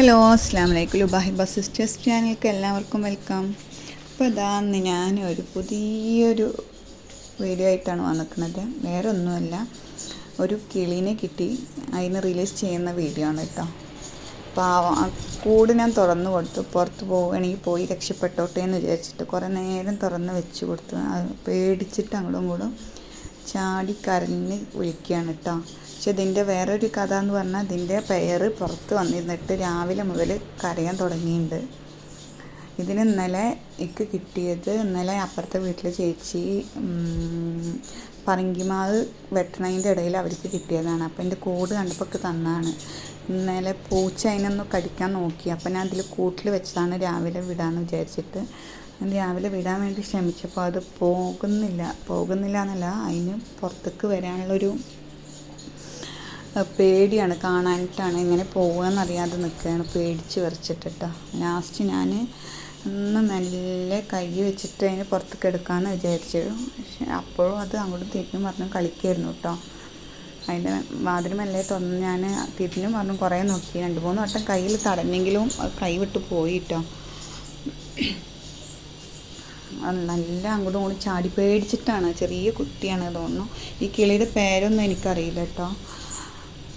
Hello അസ്സാം വലൈക്കും ലുബാഹിബ sisters ചാനലിലേക്ക് എല്ലാവർക്കും വെൽക്കം. അപ്പോൾ ഞാൻ ഒരു പുതിയൊരു വീഡിയോ ആയിട്ടാണ് വന്നിരിക്കുന്നത്. വേറെ ഒന്നുമല്ല ഒരു കിളിനെ കിട്ടി. അതിന് റിലീസ് ചെയ്യുന്ന വീഡിയോ ആണ് കേട്ടോ. അപ്പോൾ ആ കൂട് ഞാൻ തുറന്നു കൊടുത്തു. പുറത്ത് പോവുകയാണെങ്കിൽ പോയി രക്ഷപ്പെട്ടോട്ടെ എന്ന് വിചാരിച്ചിട്ട് കുറേ നേരം തുറന്ന് വെച്ച് കൊടുത്തു. പേടിച്ചിട്ട് അങ്ങോട്ടും ഇങ്ങോട്ടും ചാടി കരഞ്ഞ് വിളിക്കുകയാണ് കേട്ടോ. പക്ഷെ ഇതിന്റെ വേറൊരു കഥ എന്ന് പറഞ്ഞാൽ ഇതിന്റെ പേര് പുറത്ത് വന്നിരുന്നിട്ട് രാവിലെ മുതൽ കരയാൻ തുടങ്ങിയിട്ടുണ്ട്. ഇതിന് ഇന്നലെ എനിക്ക് കിട്ടിയത് ഇന്നലെ അപ്പുറത്തെ വീട്ടിലെ ചേച്ചി പറങ്കിമാവ് വെട്ടണതിന്റെ ഇടയിൽ അവർക്ക് കിട്ടിയതാണ്. അപ്പോൾ എന്റെ കൂട് കണ്ടപ്പോൾ തന്നാണ്. ഇന്നലെ പൂച്ച അതിനൊന്ന് കടിക്കാൻ നോക്കി. അപ്പോൾ ഞാൻ അതിൽ കൂട്ടിൽ വെച്ചതാണ് രാവിലെ വിടാമെന്ന് വിചാരിച്ചിട്ട്. രാവിലെ വിടാൻ വേണ്ടി ശ്രമിച്ചപ്പോൾ അത് പോകുന്നില്ല. പോകുന്നില്ല എന്നല്ല അതിന് പുറത്തേക്ക് വരാനുള്ളൊരു പേടിയാണ് കാണാനിട്ടാണ് എങ്ങനെ പോകുകയെന്നറിയാതെ നിൽക്കുകയാണ് പേടിച്ച് വരച്ചിട്ടിട്ടോ ലാസ്റ്റ് ഞാൻ ഒന്ന് നല്ല കൈ വെച്ചിട്ട് അതിന് പുറത്തേക്ക് എടുക്കാമെന്ന് വിചാരിച്ചു. പക്ഷെ അപ്പോഴും അത് അങ്ങോട്ട് തിരിഞ്ഞും പറഞ്ഞു കളിക്കായിരുന്നു കേട്ടോ. അതിന്റെ വാതിൽ മെല്ലെ തുറന്ന് ഞാൻ തിരിഞ്ഞും പറഞ്ഞു കുറേ നോക്കി. രണ്ട് മൂന്ന് വട്ടം കയ്യിൽ തടഞ്ഞെങ്കിലും കൈ വിട്ട് പോയി കേട്ടോ. നല്ല അങ്ങോട്ടും ഇങ്ങോട്ടും ചാടി പേടിച്ചിട്ടാണ്. ചെറിയ കുട്ടിയാണ് തോന്നുന്നു. ഈ കിളിയുടെ പേരൊന്നും എനിക്കറിയില്ല കേട്ടോ.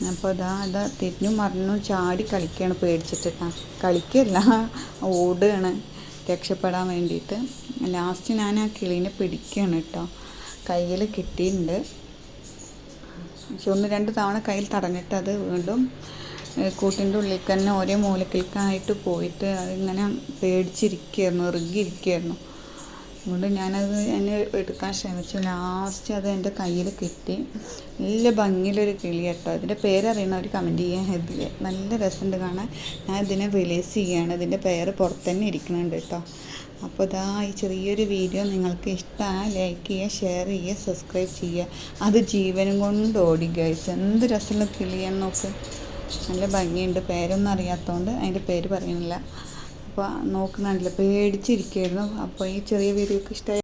അപ്പോൾ ഇതാ ഇതാ തിരിഞ്ഞും മറിഞ്ഞും ചാടി കളിക്കുകയാണ് പേടിച്ചിട്ടാ കളിക്കല്ല ഓടുകയാണ്. രക്ഷപ്പെടാൻ വേണ്ടിയിട്ട്. ലാസ്റ്റ് ഞാൻ ആ കിളീനെ പിടിക്കുകയാണ് കേട്ടോ. കയ്യിൽ കിട്ടിയിട്ടുണ്ട്. പക്ഷെ ഒന്ന് രണ്ട് തവണ കയ്യിൽ തടഞ്ഞിട്ട് അത് വീണ്ടും കൂട്ടിന്റെ ഉള്ളിൽ തന്നെ ഒരേ മൂലക്കിൽക്കായിട്ട് പോയിട്ട് അതിങ്ങനെ പേടിച്ചിരിക്കുകയായിരുന്നു ഇറുകിയിരിക്കുകയായിരുന്നു അതുകൊണ്ട് ഞാനത് എന്നെ എടുക്കാൻ ശ്രമിച്ചു. ലാസ്റ്റ് അത് എന്റെ കയ്യിൽ കിട്ടി. നല്ല ഭംഗിയിലൊരു കിളി കേട്ടോ. അതിന്റെ പേരറിയണവർ കമന്റ് ചെയ്യാൻ ഇതിൽ നല്ല രസമുണ്ട് കാണാൻ. ഞാൻ ഇതിനെ റിലീസ് ചെയ്യുകയാണ്. ഇതിന്റെ പേര് പുറത്ത് തന്നെ ഇരിക്കുന്നുണ്ട് കേട്ടോ. അപ്പോൾ ഇതാ ഈ ചെറിയൊരു വീഡിയോ നിങ്ങൾക്ക് ഇഷ്ടമാണ് ലൈക്ക് ചെയ്യുക ഷെയർ ചെയ്യുക സബ്സ്ക്രൈബ് ചെയ്യുക. അത് ജീവനും കൊണ്ട് ഓടി എന്ത് രസമുള്ള കിളിയാണെന്ന് നോക്ക്. നല്ല ഭംഗിയുണ്ട്. പേരൊന്നും അറിയാത്തതുകൊണ്ട് അതിന്റെ പേര് പറയുന്നില്ല അപ്പോൾ നോക്കുന്നുണ്ടല്ലോ പേടിച്ചിരിക്കുകയായിരുന്നു അപ്പോൾ ഈ ചെറിയ വീഡിയോക്ക് ഇഷ്ടമായി